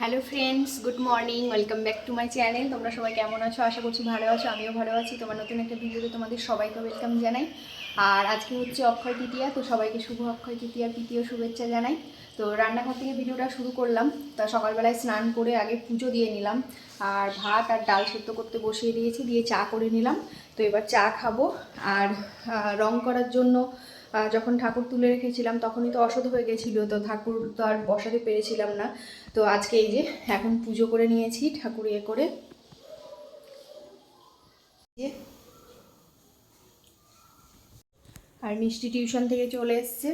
Hello friends good morning welcome back to my channel তোমরা সবাই কেমন আছো? আশা করছি ভালো আছো, আমিও ভালো আছি। তোমার নতুন একটা ভিডিওতে তোমাদের সবাইকে ওয়েলকাম জানাই। আর আজকে হচ্ছে অক্ষয় তৃতীয়া, তো সবাইকে শুভ অক্ষয় তৃতীয়ার তৃতীয় শুভেচ্ছা জানাই। তো রান্নাঘর থেকে ভিডিওটা শুরু করলাম। তা সকালবেলায় স্নান করে আগে পুজো দিয়ে নিলাম। আর ভাত আর ডাল সেদ্ধ করতে বসিয়ে দিয়েছি, দিয়ে চা করে নিলাম। তো এবার চা খাব। আর রং করার জন্য যখন ঠাকুর তুলে রেখেছিলাম তখনই তো অসদ হয়ে গেছিল। তো ঠাকুর তো আর বসাতে পেরেছিলাম না। তো আজকে এই যে এখন পুজো করে নিয়েছি ঠাকুর ইয়ে করে। আর মিষ্টি টিউশন থেকে চলে এসছে।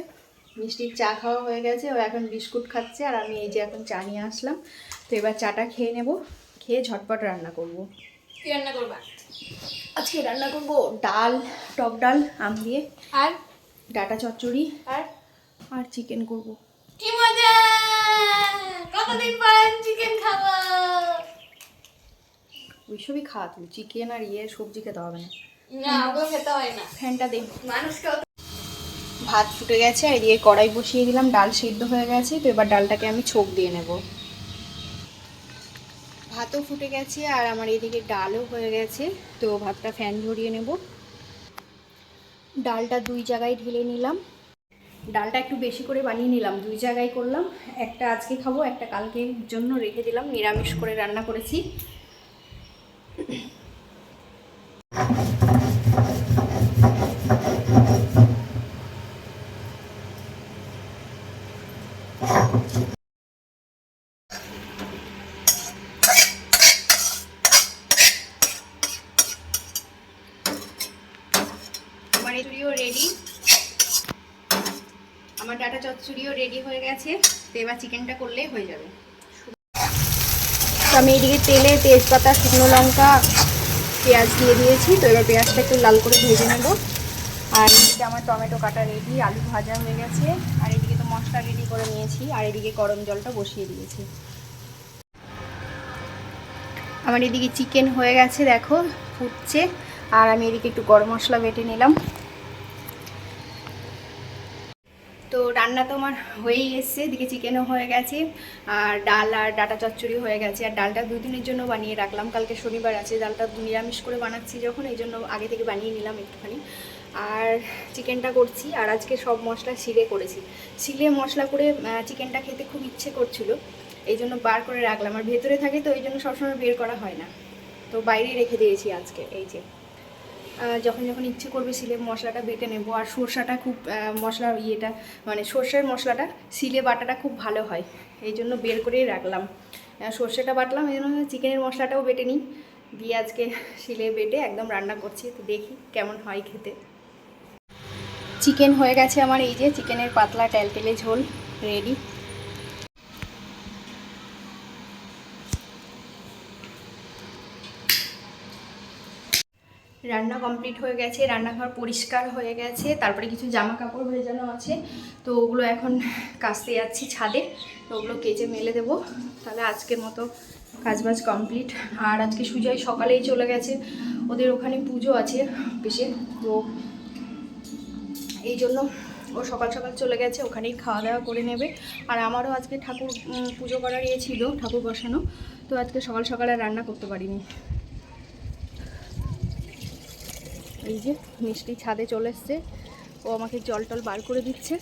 মিষ্টির চা খাওয়া হয়ে গেছে ও এখন বিস্কুট খাচ্ছে আর আমি এই যে এখন চা নিয়ে আসলাম। তো এবার চাটা খেয়ে নেব খেয়ে ঝটপট রান্না করব। কি রান্না করবা? আজকে রান্না করব ডাল টক ডাল আম দিয়ে। আর? ডাটা চচ্চড়ি আর আর চিকেন করব। কি মজা! কতদিন পর চিকেন খাব? ওইসবই খাওয়া তুমি চিকেন আর ইয়ে সবজি খেতে হবে না। না ওগুলো খেতে হয় না। ফ্যানটা দে। মানুষকে ভাত ফুটে গেছে আর এদিকে কড়াই বসিয়ে দিলাম ডাল সিদ্ধ হয়ে গেছে তো এবার ডালটাকে আমি ছোক দিয়ে নেব। ভাতও ফুটে গেছে আর আমার এদিকে ডালও হয়ে গেছে তো ভাতটা ফ্যান ঝরিয়ে নেব। ডালটা দুই জায়গায় ঢেলে নিলাম। ডালটা একটু বেশি করে বানিয়ে নিলাম, দুই জায়গায় করলাম। একটা আজকে খাব, একটা কালকের জন্য রেখে দিলাম, নিরামিষ করে রান্না করেছি। আমার চুড়িও রেডি আমার ডাটা চচ্চড়িও রেডি হয়ে গেছে। তো এবার চিকেনটা করলেই হয়ে যাবে। তো আমি এদিকে তেলে তেজপাতা, শুকনো লঙ্কা, পেঁয়াজ দিয়ে দিয়েছি। তো এবার পেঁয়াজটা একটু লাল করে ভেজে নেব। আর এদিকে আমার টমেটো কাটা রেডি আলু ভাজা হয়ে গেছে। আর এদিকে তো মশলা রেডি করে নিয়েছি। আর এদিকে গরম জলটা বসিয়ে দিয়েছি। আমার এদিকে চিকেন হয়ে গেছে, দেখো, ফুটছে। আর আমি এদিকে একটু গরম মশলা বেটে নিলাম তো রান্না তো আমার হয়েই এসছে, এদিকে চিকেনও হয়ে গেছে, আর ডাল আর ডাটা চচ্চড়ি হয়ে গেছে, আর ডালটা দুই দিনের জন্য বানিয়ে রাখলাম। কালকে শনিবার আছে, ডালটা নিরামিষ করে বানাচ্ছি যখন, এই জন্য আগে থেকে বানিয়ে নিলাম একটুখানি। আর চিকেনটা করছি, আর আজকে সব মশলা শিলে করেছি। শিলে মশলা করে চিকেনটা খেতে খুব ইচ্ছে করছিল, এই জন্য বার করে রাখলাম। আর ভেতরে থাকে তো, এই জন্য সবসময় বের করা হয় না। তো বাইরেই রেখে দিয়েছি আজকে, এই যে। যখন যখন ইচ্ছে করবে সিলে মশলাটা বেটে নেব। আর সর্ষাটা খুব মশলা ইয়েটা মানে সর্ষের মশলাটা সিলে বাটাটা খুব ভালো হয়। এই জন্য বের করেই রাখলাম। সর্ষেটা বাটলাম, এই জন্য চিকেনের মশলাটাও বেটে নিই। দিয়ে আজকে শিলে বেটে একদম রান্না করছি। তো দেখি কেমন হয় খেতে। চিকেন হয়ে গেছে আমার, এই যে চিকেনের পাতলা টেলটেলে ঝোল রেডি রান্না কমপ্লিট হয়ে গেছে, রান্নাঘর পরিষ্কার হয়ে গেছে, তারপরে কিছু জামা কাপড় ভেজানো আছে। তো ওগুলো এখন কাচতে যাচ্ছি ছাদে, তো ওগুলো কেচে মেলে দেবো। তাহলে আজকের মতো কাজবাজ কমপ্লিট। আর আজকে সুজয় সকালেই চলে গেছে, ওদের ওখানে পুজো আছে বেশি তো এই জন্য ও সকাল সকাল চলে গেছে, ওখানেই খাওয়া দাওয়া করে নেবে। আর আমারও আজকে ঠাকুর পুজো করার ইয়ে ছিল, ঠাকুর বসানো, তো আজকে সকাল সকাল আর রান্না করতে পারিনি। এই যে মিষ্টি ছাদে চলে এসছে। ও আমাকে জল টল বার করে দিচ্ছে।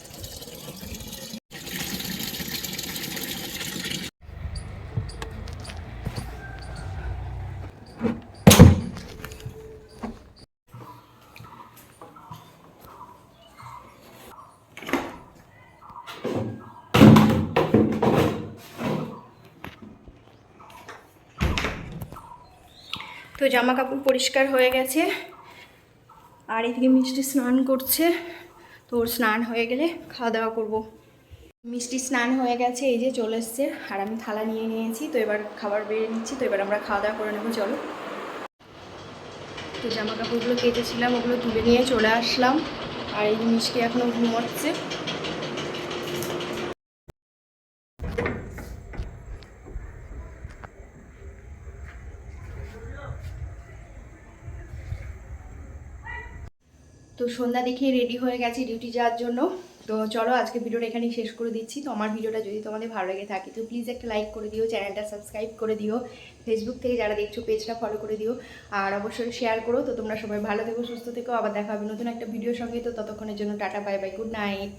তো জামা কাপড় পরিষ্কার হয়ে গেছে। আর এদিকে মিষ্টি স্নান করছে। তো স্নান হয়ে গেলে খাওয়া দাওয়া করব। মিষ্টি স্নান হয়ে গেছে, এই যে চলে এসছে। আর আমি থালা নিয়ে নিয়েছি, তো এবার খাবার বেড়ে নিচ্ছি, তো এবার আমরা খাওয়া দাওয়া করে নেব, চলো। তো জামা কাপড়গুলো কেটেছিলাম, ওগুলো তুলে নিয়ে চলে আসলাম। আর এই মিষ্টি এখনও ঘুমোচ্ছে। তো সন্ধ্যা দেখে রেডি হয়ে গেছে ডিউটি যাওয়ার জন্য। তো চলো আজকে ভিডিওটা এখানেই শেষ করে দিচ্ছি। তো আমার ভিডিওটা যদি তোমাদের ভালো লেগে থাকে, তো প্লিজ একটা লাইক করে দিও চ্যানেলটা সাবস্ক্রাইব করে দিও। ফেসবুক থেকে যারা দেখছ পেজটা ফলো করে দিও। আর অবশ্যই শেয়ার করো। তো তোমরা সবাই ভালো থেকো, সুস্থ থেকো। আবার দেখা হবে নতুন একটা ভিডিও সঙ্গে। তো ততক্ষণের জন্য tata bye bye good night